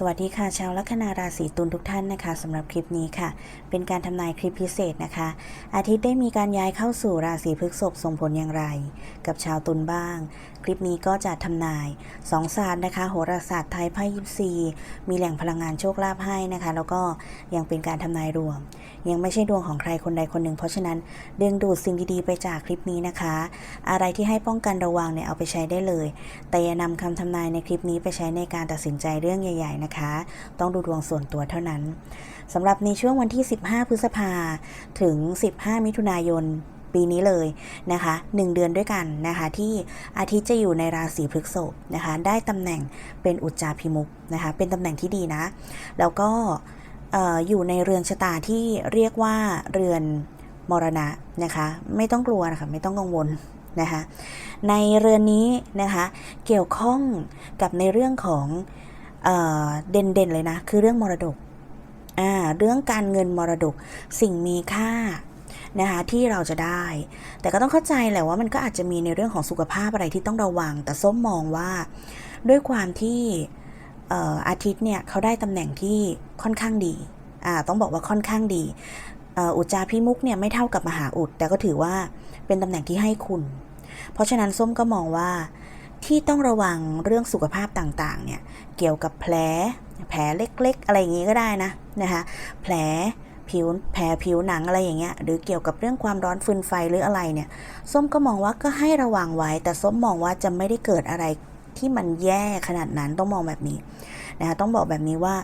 สวัสดีค่ะชาวลัคนาราศีตุลทุกท่านนะคะสำหรับคลิปนี้ค่ะ เป็นการทำนายคลิปพิเศษนะคะ อาทิตย์ได้มีการย้ายเข้าสู่ราศีพฤษภส่งผลอย่างไร กับชาวตุลบ้างคลิปนี้ก็จะทำนายสองศาสตร์นะคะ โหราศาสตร์ไทยไพ่ยิปซีมีแหล่งพลังงานโชคลาภให้นะคะ แล้วก็ยังเป็นการทำนายรวม ยังไม่ใช่ดวงของใครคนใดคนหนึ่ง เพราะฉะนั้นดึงดูดสิ่งดีๆไปจากคลิปนี้นะคะ อะไรที่ให้ป้องกันระวังเนี่ยเอาไปใช้ได้เลย แต่อย่านำคำทำนายในคลิปนี้ไปใช้ในการตัดสินใจเรื่องใหญ่ ๆ นะคะ ต้องดูดวงส่วนตัวเท่านั้นสำหรับในช่วงวันที่ 15 พฤษภาถึง 15 มิถุนายน ปีนี้เลยนะคะ 1 เดือนด้วยกันนะคะ ที่อาทิตย์จะอยู่ในราศีพฤษภนะคะ ได้ตำแหน่งเป็นอุจจาพิมุกนะคะ เป็นตำแหน่งที่ดีนะ แล้วก็เอ่อยู่ในเรือนชะตาที่เรียกว่าเรือนมรณะนะคะ ไม่ต้องกลัวนะคะไม่ต้องกังวลนะคะในเรือนนี้นะคะเกี่ยวข้องกับในเรื่องของเออเด่นๆเลยนะคือเรื่องมรดกอ่าเรื่องการเงินมรดกสิ่งมีค่า นะคะที่เราจะได้ แต่ก็ต้องเข้าใจแหละว่ามันก็อาจจะมีในเรื่องของสุขภาพอะไรที่ต้องระวัง แต่ส้มมองว่าด้วยความที่อาทิตย์เนี่ยเขาได้ตำแหน่งที่ค่อนข้างดีต้องบอกว่าค่อนข้างดีอุจจาพิมุกเนี่ยไม่เท่ากับมหาอุด แต่ก็ถือว่าเป็นตำแหน่งที่ให้คุณ เพราะฉะนั้นส้มก็มองว่าที่ต้องระวังเรื่องสุขภาพต่างๆเนี่ยเกี่ยวกับแผลแผลเล็กๆ อะไรอย่างงี้ก็ได้นะนะคะแผล ผิวแผลผิวหนังอะไรอย่างเงี้ยหรือเกี่ยวกับเรื่องความร้อนฟืนไฟหรืออะไรเนี่ย ส้มก็มองว่าก็ให้ระวังไว้ แต่ส้มมองว่าจะไม่ได้เกิดอะไรที่มันแย่ขนาดนั้นต้องมองแบบนี้นะคะต้องบอกแบบนี้ว่า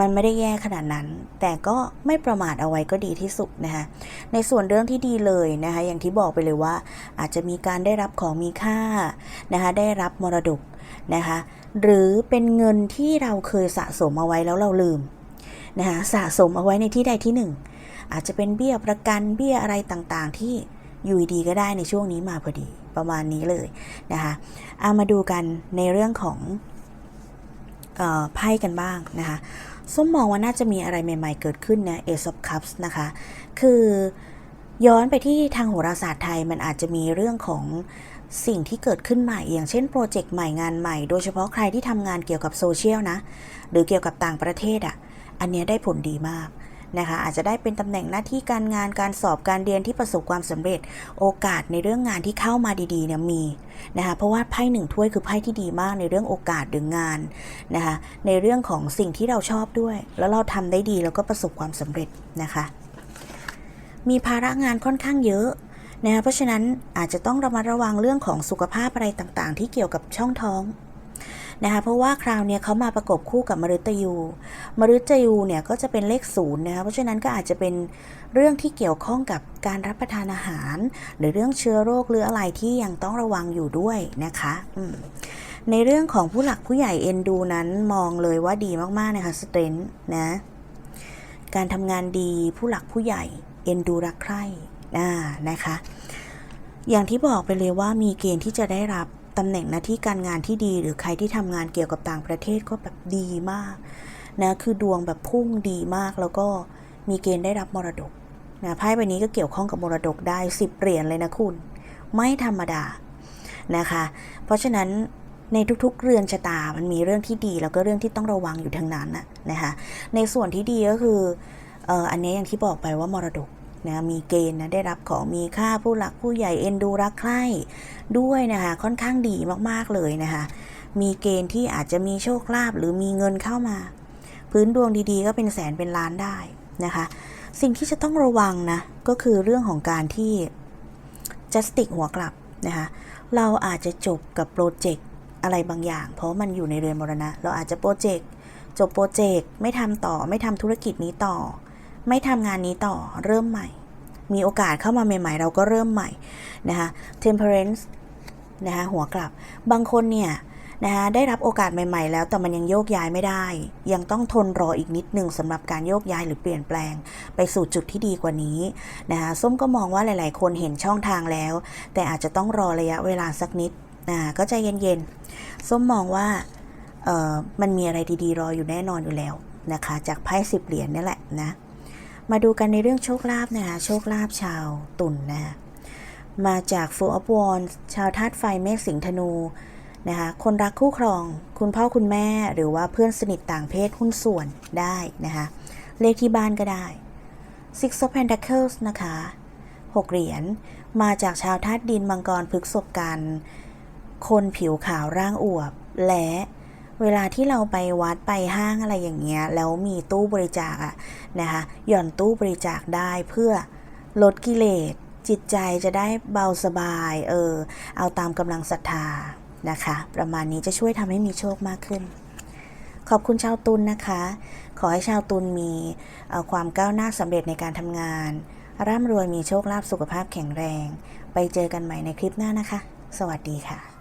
มันไม่ได้แย่ขนาดนั้น แต่ก็ไม่ประมาทเอาไว้ก็ดีที่สุดนะคะ ในส่วนเรื่องที่ดีเลยนะคะ อย่างที่บอกไปเลยว่า อาจจะมีการได้รับของมีค่านะคะ ได้รับมรดกนะคะ หรือเป็นเงินที่เราเคยสะสมเอาไว้แล้วเราลืม นะคะสะสมเอาไว้ในที่ใดที่หนึ่ง อาจจะเป็นเบี้ยประกันเบี้ยอะไรต่างๆ ที่อยู่ดีก็ได้ในช่วงนี้มาพอดีประมาณนี้เลยนะคะเอามาดูกันในเรื่องของไพ่กันบ้างนะคะส้มมองว่าน่าจะมีอะไรใหม่ ๆ เกิดขึ้นนะ Ace of Cups นะคะ คือย้อนไปที่ทางโหราศาสตร์ไทยมันอาจจะมีเรื่องของสิ่งที่เกิดขึ้นใหม่ อย่างเช่นโปรเจกต์ใหม่งานใหม่ โดยเฉพาะใครที่ทำงานเกี่ยวกับโซเชียลนะ หรือเกี่ยวกับต่างประเทศอะ่ะ อันนี้ได้ผลดีมากนะคะอาจจะได้เป็นตำแหน่งหน้าที่การงานการสอบการเรียนที่ประสบความสำเร็จโอกาสในเรื่องงานที่เข้ามาดีๆเนี่ยมีนะคะเพราะว่าไพ่หนึ่งถ้วยคือไพ่ที่ดีมากในเรื่องโอกาสหรืองานนะคะในเรื่องของสิ่งที่เราชอบด้วย แล้วเราทำได้ดีแล้วก็ประสบความสำเร็จนะคะ มีภาระงานค่อนข้างเยอะนะคะเพราะฉะนั้นอาจจะต้องระมัดระวังเรื่องของสุขภาพอะไรต่างๆ ที่เกี่ยวกับช่องท้องนะคะเพราะว่าคราวนี้เขามาประกบคู่กับมฤตยู มฤตยูเนี่ยก็จะเป็นเลขศูนย์นะคะเพราะฉะนั้นก็อาจจะเป็นเรื่องที่เกี่ยวข้องกับการรับประทานอาหาร หรือเรื่องเชื้อโรคหรืออะไรที่ยังต้องระวังอยู่ด้วยนะคะในเรื่องของผู้หลักผู้ใหญ่เอ็นดูนั้นมองเลยว่าดีมากๆนะคะสเตรนท์นะการทำงานดีผู้หลักผู้ใหญ่เอ็นดูรักใคร่อ่านะคะ อย่างที่บอกไปเลยว่ามีเกณฑ์ที่จะได้รับตำแหน่งหน้าที่การงานที่ดี หรือใครที่ทำงานเกี่ยวกับต่างประเทศก็แบบดีมาก นะคือดวงแบบพุ่งดีมากแล้วก็มีเกณฑ์ได้รับมรดกนะไพ่ใบนี้ก็เกี่ยวข้องกับมรดกได้สิบเหรียญเลยนะคุณ ไม่ธรรมดานะคะ เพราะฉะนั้นในทุกๆ เรือนชะตา มันมีเรื่องที่ดี แล้วก็เรื่องที่ต้องระวังอยู่ทั้งนั้นนะนะคะ ในส่วนที่ดีก็คืออันนี้อย่างที่บอกไปว่ามรดกนะมีเกณฑ์นะได้รับของมีค่าผู้หลักผู้ใหญ่เอ็นดูรักใคร่ด้วยนะคะค่อนข้างดีมากๆเลยนะคะ มีเกณฑ์ที่อาจจะมีโชคลาภหรือมีเงินเข้ามา พื้นดวงดีๆ ก็เป็นแสนเป็นล้านได้นะคะ สิ่งที่จะต้องระวังนะก็คือเรื่องของการที่จัสติกหัวกลับนะคะเราอาจจะจบกับโปรเจกต์อะไรบางอย่าง เพราะมันอยู่ในเรือนมรณะ เราอาจจะโปรเจกต์จบโปรเจกต์ไม่ทำต่อ ไม่ทำธุรกิจนี้ต่อ ไม่ทำงานนี้ต่อเริ่มใหม่ มีโอกาสเข้ามาใหม่ ๆ เราก็เริ่มใหม่นะคะ temperance นะคะหัวกลับ บางคนเนี่ย นะคะได้รับโอกาสใหม่ๆ แล้วแต่มันยังโยกย้ายไม่ได้ ยังต้องทนรออีกนิดหนึ่งสำหรับการโยกย้ายหรือเปลี่ยนแปลง ไปสู่จุดที่ดีกว่านี้นะคะส้มก็มองว่าหลาย ๆ คนเห็นช่องทางแล้ว แต่อาจจะต้องรอระยะเวลาสักนิดนะก็ใจเย็นๆ ส้มมองว่ามันมีอะไรดีๆ รออยู่แน่นอนอยู่แล้วนะคะ จากไพ่สิบเหรียญนี่แหละนะมาดูกันในเรื่องโชคลาภนะคะ โชคลาภชาวตุ่นนะคะมาจาก Full of w a n d ชาวธาตุไฟเมษสิงห์ธนู นะคะคนรักคู่ครอง คุณพ่อคุณแม่หรือว่าเพื่อนสนิทต่างเพศหุ้นส่วนได้นะคะเลขที่บ้านก็ได้ Six of Pentacles นะคะหกเหรียญมาจากชาวธาตุดินมังกรพฤกษบกัน คนผิวขาวร่างอวบ และเวลาที่เราไปวัดไปห้างอะไรอย่างเงี้ย แล้วมีตู้บริจาคอะนะคะหย่อนตู้บริจาคได้เพื่อลดกิเลสจิตใจจะได้เบาสบาย เออ เอาตามกำลังศรัทธา นะคะ ประมาณนี้จะช่วยทำให้มีโชคมากขึ้น ขอบคุณชาวตุลนนะคะ ขอให้ชาวตุลมีความก้าวหน้าสำเร็จในการทำงาน ร่ำรวยมีโชคลาภสุขภาพแข็งแรง ไปเจอกันใหม่ในคลิปหน้านะคะ สวัสดีค่ะ